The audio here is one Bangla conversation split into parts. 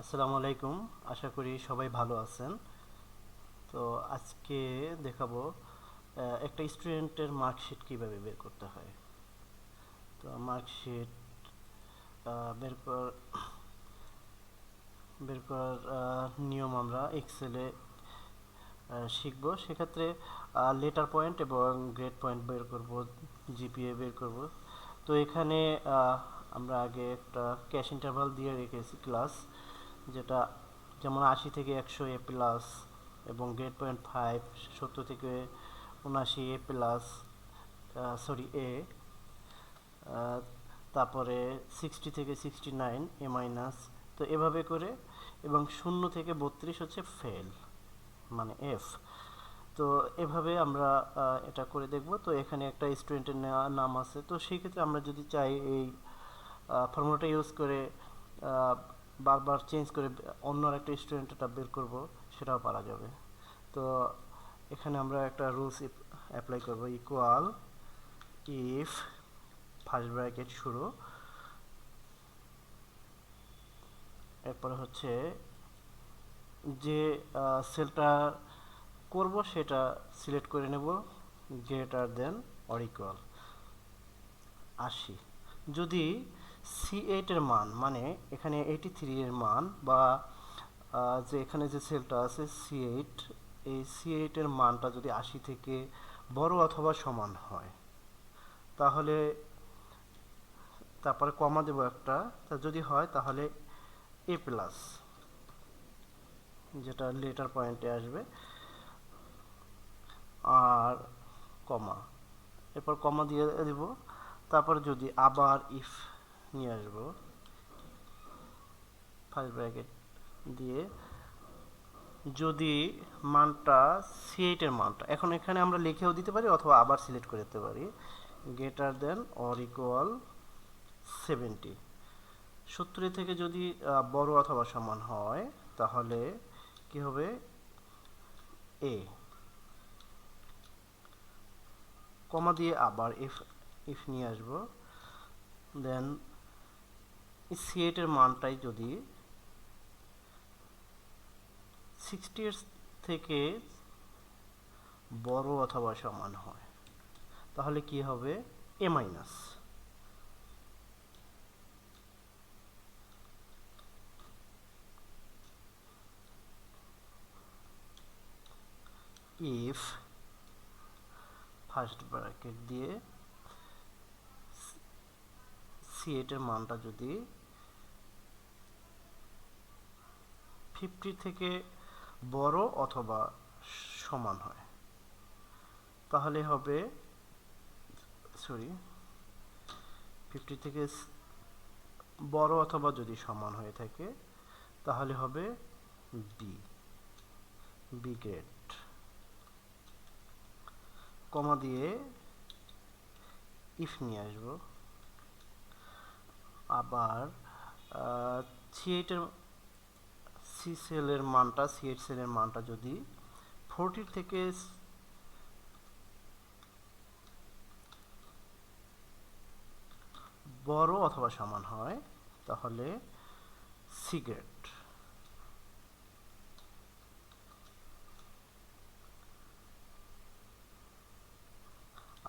আসসালামু আলাইকুম। আশা করি সবাই ভালো আছেন। তো আজকে দেখাবো একটা স্টুডেন্টের মার্কশিট কীভাবে বের করতে হয়। তো মার্কশিট বের কর, বের করার নিয়ম আমরা এক্সেলে শিখব। সেক্ষেত্রে লেটার পয়েন্ট এবং গ্রেড পয়েন্ট বের করব জিপিএ বের করব। তো এখানে আমরা আগে একটা ক্যাশ ইন্টারভাল দিয়ে রেখেছি ক্লাস যেটা যেমন আশি থেকে একশো এ প্লাস এবং গ্রেড পয়েন্ট ফাইভ, সত্তর থেকে উনআশি এ প্লাস সরি এ তারপরে সিক্সটি থেকে সিক্সটি নাইন এ মাইনাস তো এভাবে করে এবং শূন্য থেকে বত্রিশ হচ্ছে ফেল মানে এফ তো এভাবে আমরা এটা করে দেখব। তো এখানে একটা স্টুডেন্টের নাম আছে। তো সেই ক্ষেত্রে আমরা যদি চাই এই ফর্মুলাটা ইউজ করে বারবার চেঞ্জ করে অন্য একটা স্টুডেন্টটা বের করব, সেটাও পারা যাবে। তো এখানে আমরা একটা রুলস অ্যাপ্লাই করব। ইকুয়াল ইফ ফার্স্ট ব্র্যাকেট শুরু। এরপরে হচ্ছে যে সেলটা করব, সেটা সিলেক্ট করে নেব। গ্রেটার দেন অর ইকুয়াল আশি যদি সি এইটের মান মানে এখানে এইটি থ্রি এর মান বা যে এখানে যে সেলটা আছে সি এইট এই সি এইটের মানটা যদি আশি থেকে বড় অথবা সমান হয়, তাহলে তারপরে কমা দেবো একটা, তা যদি হয় তাহলে এ প্লাস যেটা লেটার পয়েন্টে আসবে, আর কমা, এরপর কমা দিয়ে দেব, তারপর যদি আবার ইফ নিয়ে আসব। ফার্স্ট ব্র্যাকেট দিয়ে। যদি মানটা সি এইটের মানটা, এখন এখানে আমরা লিখেও দিতে পারি অথবা আবার সিলেক্ট করে দিতে পারি। Greater than or equal seventy সত্তরের থেকে যদি বড় অথবা সমান হয়, তাহলে কি হবে? এ কমা দিয়ে আবার ইফ ইফ নিয়ে আসব। দেন সি এইটের মানটাই যদি সিক্সটি থেকে বড় অথবা সমান হয়, তাহলে কি হবে? A minus if first bracket দিয়ে এর মানটা যদি ফিফটি থেকে বড় অথবা সমান হয়, তাহলে হবে সরি ফিফটি থেকে বড় অথবা যদি সমান হয়ে থাকে, তাহলে হবে বি বি গ্রেড কমা দিয়ে ইফ নিয়ে আসব। আবার সি এইটের সি সেলের মানটা সি এইট সেলের মানটা যদি ফোরটির থেকে বড় অথবা সমান হয়, তাহলে সিগারেট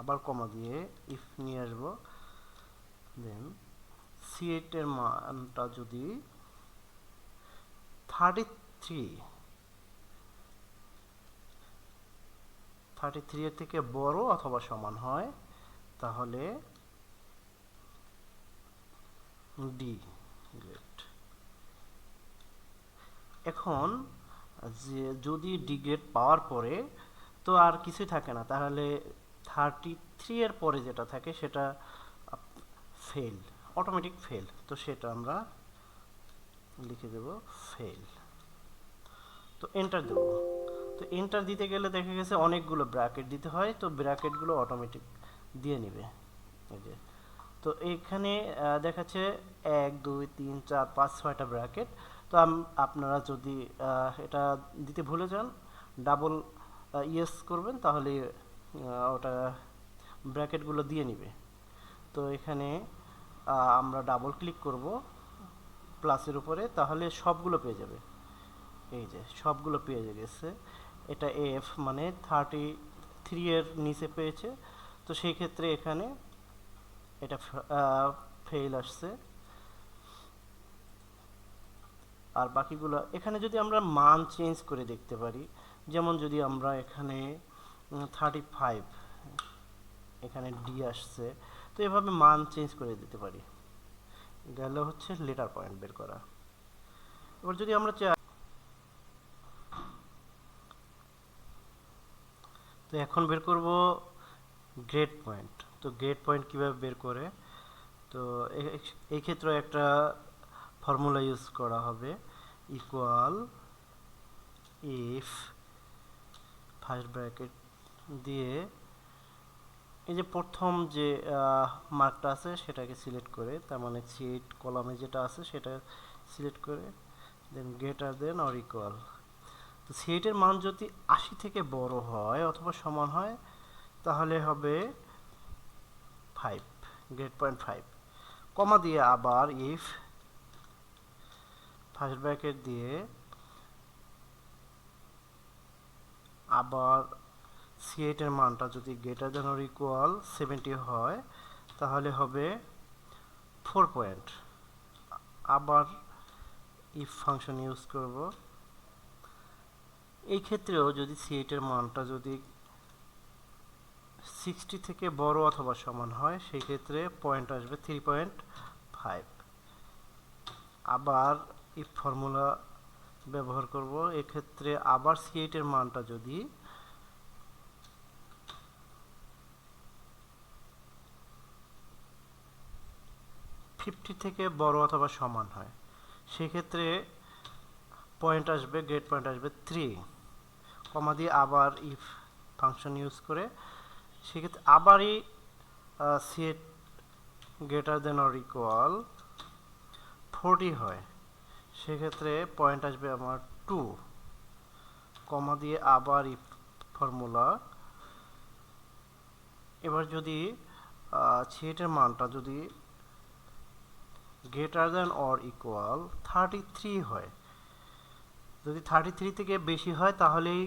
আবার কমা দিয়ে ইফ নিয়ে আসব দেন সি এইটের মানটা যদি থার্টি থ্রি থার্টি থ্রি এর থেকে বড় অথবা সমান হয়, তাহলে ডি গ্রেড এখন যে যদি ডি গ্রেড পাওয়ার পরে তো আর কিছুই থাকে না, তাহলে থার্টি থ্রি এর পরে যেটা থাকে সেটা ফেল অটোমেটিক ফেল তো সেটা আমরা লিখে দেব ফেল তো এন্টার দেব। তো এন্টার দিতে গেলে দেখা গেছে অনেকগুলো ব্র্যাকেট দিতে হয়, তো ব্র্যাকেটগুলো অটোমেটিক দিয়ে নেবে। এই যে। তো এখানে দেখাচ্ছে এক, দুই, তিন, চার, পাঁচ, ছয়টা ব্র্যাকেট তো আপনারা যদি এটা দিতে ভুলে যান ডাবল ইয়েস করবেন, তাহলে ওটা ব্র্যাকেটগুলো দিয়ে নিবে। তো এখানে আমরা ডাবল ক্লিক করব প্লাসের উপরে, তাহলে সবগুলো পেয়ে যাবে। এই যে, সবগুলো পেয়ে গেছে। এটা এফ মানে থার্টি থ্রি এর নিচে পেয়েছে। তো সেই ক্ষেত্রে এখানে এটা ফেল আসছে। আর বাকিগুলো, এখানে যদি আমরা মান চেঞ্জ করে দেখতে পারি, যেমন যদি আমরা এখানে থার্টি ফাইভ এখানে ডি আসছে। তো এভাবে মান চেঞ্জ করে দিতে পারি। গেল হচ্ছে লেটার পয়েন্ট বের করা। এবার যদি আমরা চাই, তো এখন বের করব গ্রেড পয়েন্ট তো গ্রেড পয়েন্ট কীভাবে বের করে? তো এই ক্ষেত্রে একটা ফর্মুলা ইউজ করা হবে। ইকুয়াল ইফ ফার্স্ট ব্র্যাকেট দিয়ে এই যে প্রথম যে মার্কটা আছে সেটাকে সিলেক্ট করে, তার মানে সিট কলামে যেটা আছে সেটা সিলেক্ট করে দেন গ্রেটার দেন অর ইকুয়াল তো সিটের মান যদি আশি থেকে বড় হয় অথবা সমান হয়, তাহলে হবে five grade point five comma দিয়ে আবার ইফ ফার্স্ট ব্র্যাকেট দিয়ে আবার সি এইটের মানটা যদি greater than or equal seventy হয়, তাহলে হবে ফোর পয়েন্ট আবার ইফ ফাংশন ইউজ করব। এই ক্ষেত্রেও যদি সি এইটের মানটা যদি সিক্সটি থেকে বড় অথবা সমান হয়, সেই ক্ষেত্রে পয়েন্ট আসবে থ্রি পয়েন্ট ফাইভ আবার ইফ ফর্মুলা ব্যবহার করব, এক্ষেত্রে আবার সি এইটের মানটা যদি ফিফটি থেকে বড় অথবা সমান হয়। সেক্ষেত্রে পয়েন্ট আসবে গ্রেড পয়েন্ট আসবে থ্রি কমা দিয়ে আবার ইফ ফাংশন ইউজ করে, সেক্ষেত্রে আবারই set greater than or equal forty হয়। সেক্ষেত্রে পয়েন্ট আসবে আমার টু কমা দিয়ে আবার ইফ ফর্মুলা এবার যদি সেটের মানটা যদি greater than or equal thirty three হয়। যদি থার্টি থ্রি থেকে বেশি হয়, তাহলেই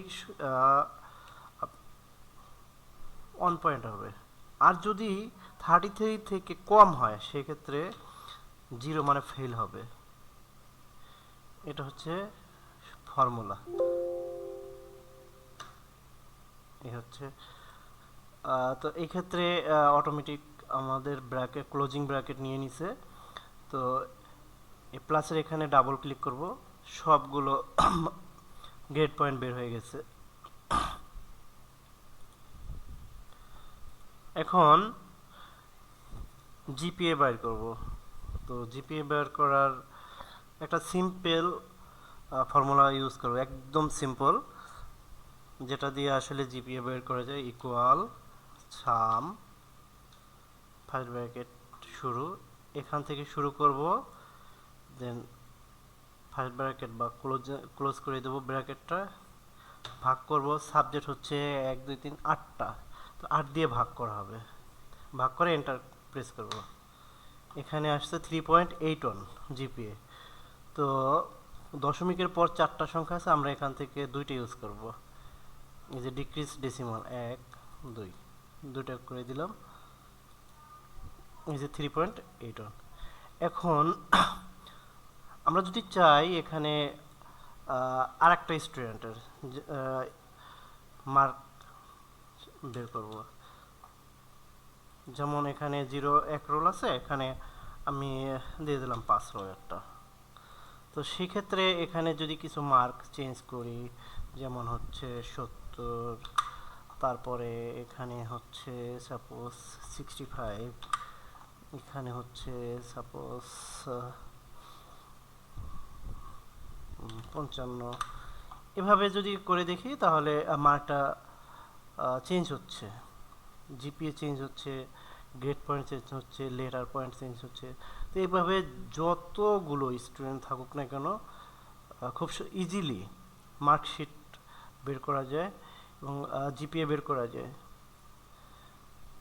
ওয়ান পয়েন্ট হবে। আর যদি থার্টি থ্রি থেকে কম হয়, সেক্ষেত্রে জিরো মানে ফেল হবে। এটা হচ্ছে ফর্মুলা এই হচ্ছে তো এই ক্ষেত্রে অটোমেটিক আমাদের ব্র্যাকেট ক্লোজিং ব্র্যাকেট নিয়ে নিছে। তো প্লাসের এখানে ডাবল ক্লিক করব। সবগুলো গ্রেড পয়েন্ট বের হয়ে গেছে। এখন জিপিএ বাইর করব। তো জিপিএ বের করার একটা সিম্পল ফর্মুলা ইউজ করব। একদম সিম্পল যেটা দিয়ে আসলে জিপিএ বের করা যায় ইকুয়াল সাম ফার্স্ট ব্র্যাকেট শুরু। এখান থেকে শুরু করব। দেন ফার্স্ট ব্র্যাকেট বা ক্লোজ ক্লোজ করে দেবো ব্র্যাকেটটা ভাগ করব সাবজেক্ট হচ্ছে এক, দুই, তিন, আটটা। তো আট দিয়ে ভাগ করা হবে। ভাগ করে এন্টার প্রেস করব। এখানে আসছে three point eight one GPA তো দশমিকের পর চারটা সংখ্যা আছে, আমরা এখান থেকে দুইটা ইউজ করব। এই যে ডিক্রিজ ডেসিমাল এক, দুই। দুইটা করে দিলাম। যে থ্রি পয়েন্ট এইট। ওয়ান এখন আমরা যদি চাই এখানে আর একটা স্টুডেন্টের মার্ক বের করব। যেমন এখানে জিরো এক রোল আছে, এখানে আমি দিয়ে দিলাম পাঁচ রোল একটা। তো সেক্ষেত্রে এখানে যদি কিছু মার্ক চেঞ্জ করি, যেমন হচ্ছে সত্তর, তারপরে এখানে হচ্ছে সাপোজ সিক্সটি ফাইভ এখানে হচ্ছে সাপোজ পঞ্চান্ন। এভাবে যদি করে দেখি তাহলে মার্কটা চেঞ্জ হচ্ছে। জিপিএ চেঞ্জ হচ্ছে গ্রেড পয়েন্ট চেঞ্জ হচ্ছে লেটার পয়েন্ট চেঞ্জ হচ্ছে। তো এইভাবে যতগুলো স্টুডেন্ট থাকুক না কেন খুব ইজিলি মার্কশিট বের করা যায় এবং জিপিএ বের করা যায়।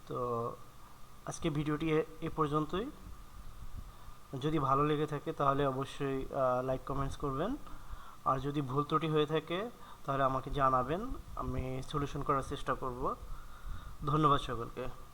তো আজকে ভিডিওটি এ- পর্যন্তই। যদি ভালো লেগে থাকে তাহলে অবশ্যই লাইক কমেন্টস করবেন। আর যদি ভুল ত্রুটি হয়ে থাকে তাহলে আমাকে জানাবেন। আমি সলিউশন করার চেষ্টা করব। ধন্যবাদ সকলকে।